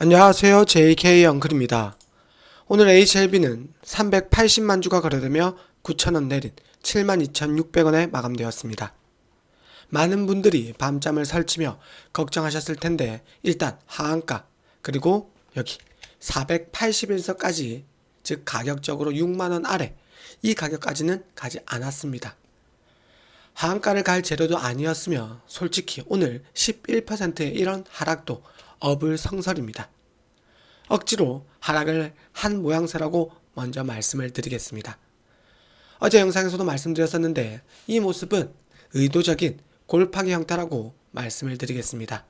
안녕하세요. JK 영클입니다. 오늘 HLB는 380만 주가 거래되며 9,000원 내린 72,600원에 마감되었습일다 많은 분들이 밤잠을 설치며 걱정하셨을 텐데 일단 하한가 그리고 여기 481서까지 즉 가격적으로 6만원 아래 이 가격까지는 가지 않았습니다. 하한가를 갈 재료도 아니었으며 솔직히 오늘 11%의 이런 하락도 어불성설입니다. 억지로 하락을 한 모양새라고 먼저 말씀을 드리겠습니다. 어제 영상에서도 말씀드렸었는데 이 모습은 의도적인 골파기 형태라고 말씀을 드리겠습니다.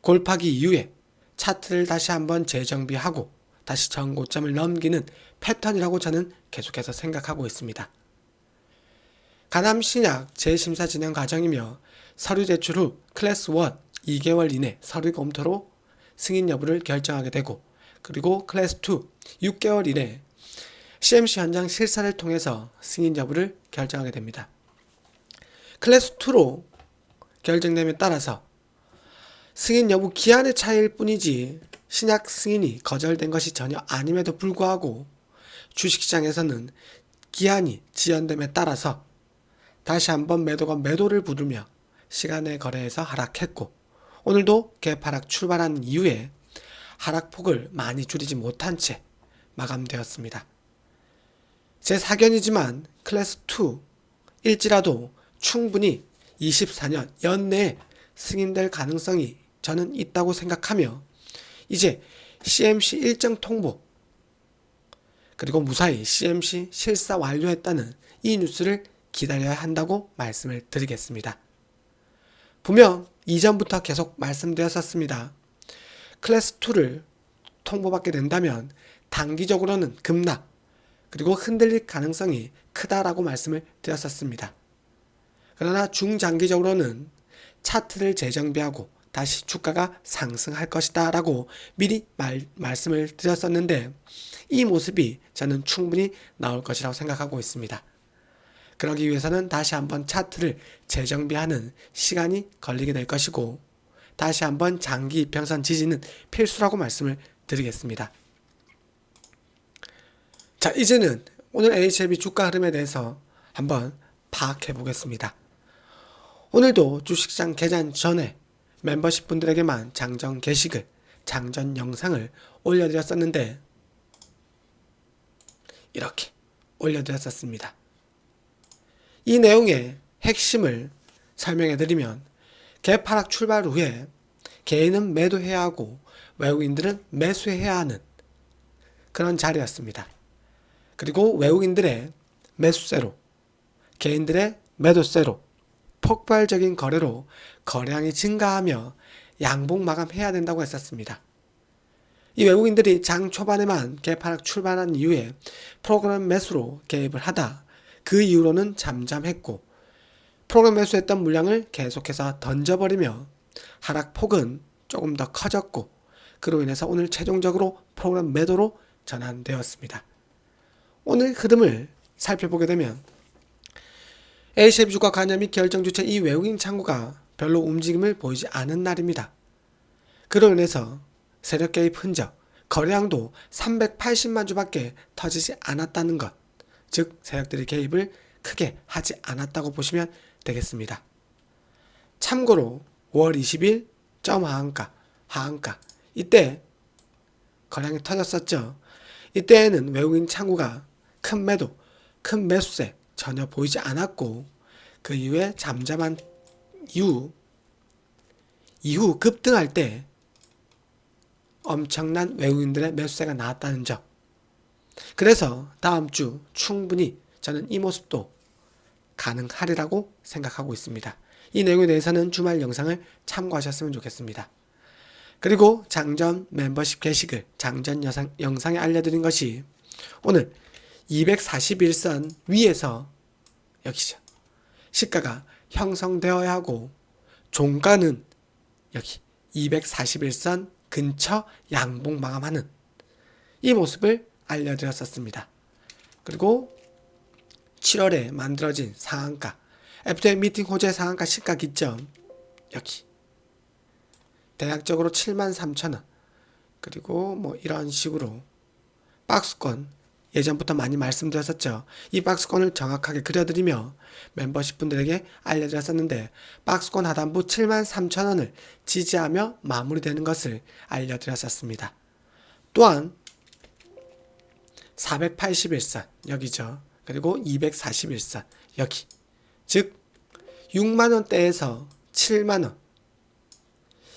골파기 이후에 차트를 다시 한번 재정비하고 다시 전고점을 넘기는 패턴이라고 저는 계속해서 생각하고 있습니다. 가남 신약 재심사 진행 과정이며 서류 제출 후 클래스 1 2개월 이내 서류 검토로 승인 여부를 결정하게 되고 그리고 클래스 2 6개월 이내 CMC 현장 실사를 통해서 승인 여부를 결정하게 됩니다. 클래스 2로 결정됨에 따라서 승인 여부 기한의 차이일 뿐이지 신약 승인이 거절된 것이 전혀 아님에도 불구하고 주식시장에서는 기한이 지연됨에 따라서 다시 한번 매도가 매도를 부르며 시간의 거래에서 하락했고 오늘도 개파락 출발한 이후에 하락폭을 많이 줄이지 못한 채 마감되었습니다. 제 사견이지만 클래스 2 일지라도 충분히 24년 연내에 승인될 가능성이 저는 있다고 생각하며 이제 CMC 일정 통보 그리고 무사히 CMC 실사 완료했다는 이 뉴스를 기다려야 한다고 말씀을 드리겠습니다. 분명 이전부터 계속 말씀드렸었습니다. 클래스 2를 통보받게 된다면 단기적으로는 급락 그리고 흔들릴 가능성이 크다라고 말씀을 드렸었습니다. 그러나 중장기적으로는 차트를 재정비하고 다시 주가가 상승할 것이다 라고 미리 말, 말씀을 드렸었는데 이 모습이 저는 충분히 나올 것이라고 생각하고 있습니다. 그러기 위해서는 다시 한번 차트를 재정비하는 시간이 걸리게 될 것이고 다시 한번 장기 이평선 지지는 필수라고 말씀을 드리겠습니다. 자, 이제는 오늘 HLB 주가 흐름에 대해서 한번 파악해 보겠습니다. 오늘도 주식장 개장 전에 멤버십 분들에게만 장전 게시글, 장전 영상을 올려드렸었는데 이렇게 올려드렸었습니다. 이 내용의 핵심을 설명해 드리면 개파락 출발 후에 개인은 매도해야 하고 외국인들은 매수해야 하는 그런 자리였습니다. 그리고 외국인들의 매수세로 개인들의 매도세로 폭발적인 거래로 거래량이 증가하며 양봉 마감해야 된다고 했었습니다. 이 외국인들이 장 초반에만 개파락 출발한 이후에 프로그램 매수로 개입을 하다 그 이후로는 잠잠했고 프로그램 매수했던 물량을 계속해서 던져버리며 하락폭은 조금 더 커졌고 그로 인해서 오늘 최종적으로 프로그램 매도로 전환되었습니다. 오늘 흐름을 살펴보게 되면 A셰프주가 관여 및 결정 주체 이 외국인 창구가 별로 움직임을 보이지 않은 날입니다. 그로 인해서 세력 개입 흔적, 거래량도 380만 주밖에 터지지 않았다는 것, 즉 세력들이 개입을 크게 하지 않았다고 보시면 되겠습니다. 참고로 5월 20일 점 하한가, 하한가 이때 거량이 터졌었죠. 이때에는 외국인 창구가 큰 매도, 큰 매수세 전혀 보이지 않았고 그 이후에 잠잠한 이후 이후 급등할 때 엄청난 외국인들의 매수세가 나왔다는 점. 그래서 다음 주 충분히 저는 이 모습도 가능하리라고 생각하고 있습니다. 이 내용에 대해서는 주말 영상을 참고하셨으면 좋겠습니다. 그리고 장전 멤버십 게시글 장전 영상, 영상에 알려드린 것이 오늘 241선 위에서 여기죠. 시가가 형성되어야 하고 종가는 여기 241선 근처 양봉 마감하는 이 모습을 알려드렸었습니다. 그리고 7월에 만들어진 상한가 FTM 미팅 호재 상한가 시가 기점 여기 대략적으로 73,000원 그리고 뭐 이런 식으로 박스권 예전부터 많이 말씀드렸었죠. 이 박스권을 정확하게 그려드리며 멤버십 분들에게 알려드렸었는데 박스권 하단부 73,000원을 지지하며 마무리되는 것을 알려드렸었습니다. 또한 481선 여기죠. 그리고 241선 여기 즉 6만 원대에서 7만 원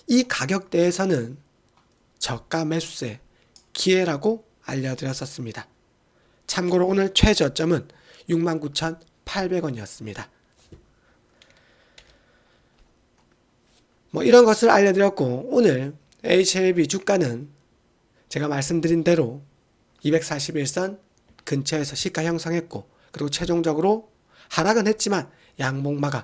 이 가격대에서는 저가 매수세 기회라고 알려드렸었습니다. 참고로 오늘 최저점은 69,800원이었습니다. 뭐 이런 것을 알려드렸고 오늘 HLB 주가는 제가 말씀드린 대로 241선 근처에서 시가 형성했고 그리고 최종적으로 하락은 했지만 양봉 마감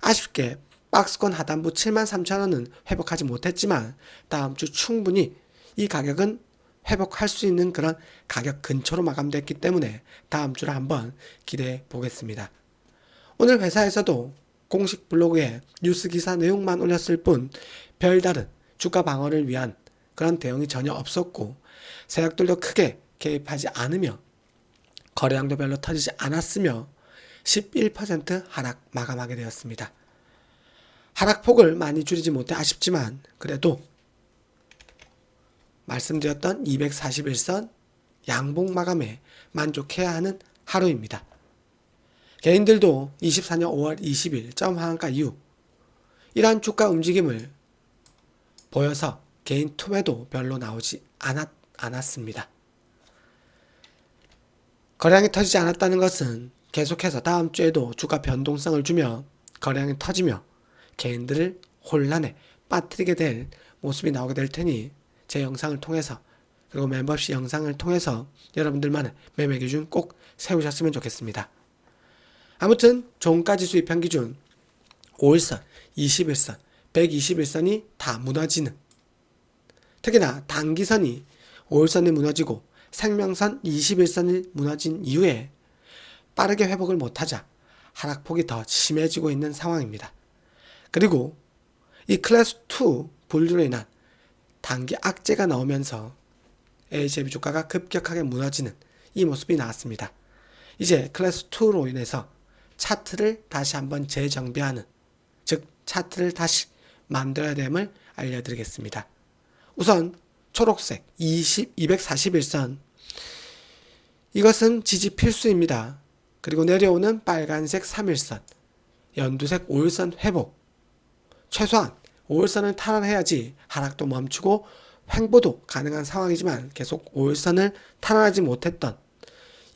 아쉽게 박스권 하단부 73,000원은 회복하지 못했지만 다음 주 충분히 이 가격은 회복할 수 있는 그런 가격 근처로 마감됐기 때문에 다음 주를 한번 기대해 보겠습니다. 오늘 회사에서도 공식 블로그에 뉴스 기사 내용만 올렸을 뿐 별다른 주가 방어를 위한 그런 대응이 전혀 없었고 세력들도 크게 개입하지 않으며 거래량도 별로 터지지 않았으며 11% 하락 마감하게 되었습니다. 하락폭을 많이 줄이지 못해 아쉽지만 그래도 말씀드렸던 241선 양봉 마감에 만족해야 하는 하루입니다. 개인들도 24년 5월 20일 점 하한가 이후 이러한 주가 움직임을 보여서 개인 투매도 별로 나오지 않았, 않았습니다. 거래량이 터지지 않았다는 것은 계속해서 다음 주에도 주가 변동성을 주며 거래량이 터지며 개인들을 혼란에 빠뜨리게 될 모습이 나오게 될 테니 제 영상을 통해서 그리고 멤버십 영상을 통해서 여러분들만의 매매 기준 꼭 세우셨으면 좋겠습니다. 아무튼 종가지 수입 평 기준 5일선, 21선, 121선이 다 무너지는 특히나 단기선이 5일선이 무너지고 생명선 21선이 무너진 이후에 빠르게 회복을 못하자 하락폭이 더 심해지고 있는 상황입니다. 그리고 이 클래스 2 분류로 인한 단기 악재가 나오면서 HLB 주가가 급격하게 무너지는 이 모습이 나왔습니다. 이제 클래스 2로 인해서 차트를 다시 한번 재정비하는 즉 차트를 다시 만들어야 됨을 알려드리겠습니다. 우선 초록색 20, 241선 이것은 지지 필수입니다. 그리고 내려오는 빨간색 3일선 연두색 5일선 회복 최소한 5일선을 탈환해야지 하락도 멈추고 횡보도 가능한 상황이지만 계속 5일선을 탈환하지 못했던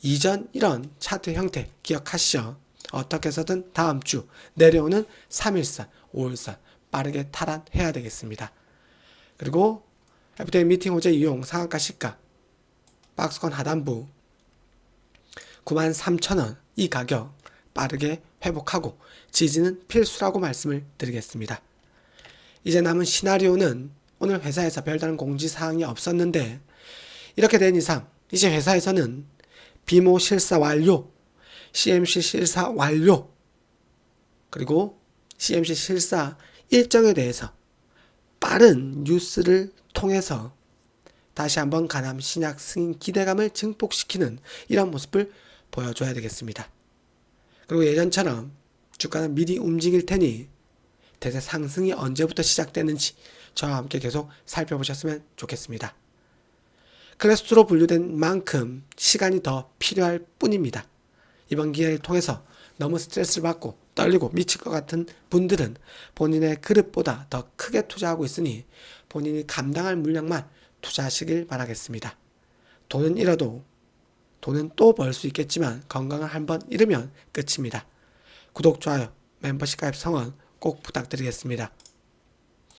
이전 이런 차트 형태 기억하시죠? 어떻게 해서든 다음 주 내려오는 3일선, 5일선 빠르게 탈환해야 되겠습니다. 그리고 FTA 미팅 호재 이용 상한가 시가. 박스권 하단부. 93,000원. 이 가격 빠르게 회복하고 지지는 필수라고 말씀을 드리겠습니다. 이제 남은 시나리오는 오늘 회사에서 별다른 공지사항이 없었는데 이렇게 된 이상 이제 회사에서는 비모 실사 완료, CMC 실사 완료, 그리고 CMC 실사 일정에 대해서 빠른 뉴스를 통해서 다시 한번 가남 신약 승인 기대감을 증폭시키는 이런 모습을 보여줘야 되겠습니다. 그리고 예전처럼 주가는 미리 움직일 테니 대세 상승이 언제부터 시작되는지 저와 함께 계속 살펴보셨으면 좋겠습니다. 클래스로 분류된 만큼 시간이 더 필요할 뿐입니다. 이번 기회를 통해서 너무 스트레스를 받고 떨리고 미칠 것 같은 분들은 본인의 그릇보다 더 크게 투자하고 있으니 본인이 감당할 물량만 투자하시길 바라겠습니다. 돈은 잃어도 돈은 또 벌 수 있겠지만 건강을 한번 잃으면 끝입니다. 구독, 좋아요, 멤버십 가입 성원 꼭 부탁드리겠습니다.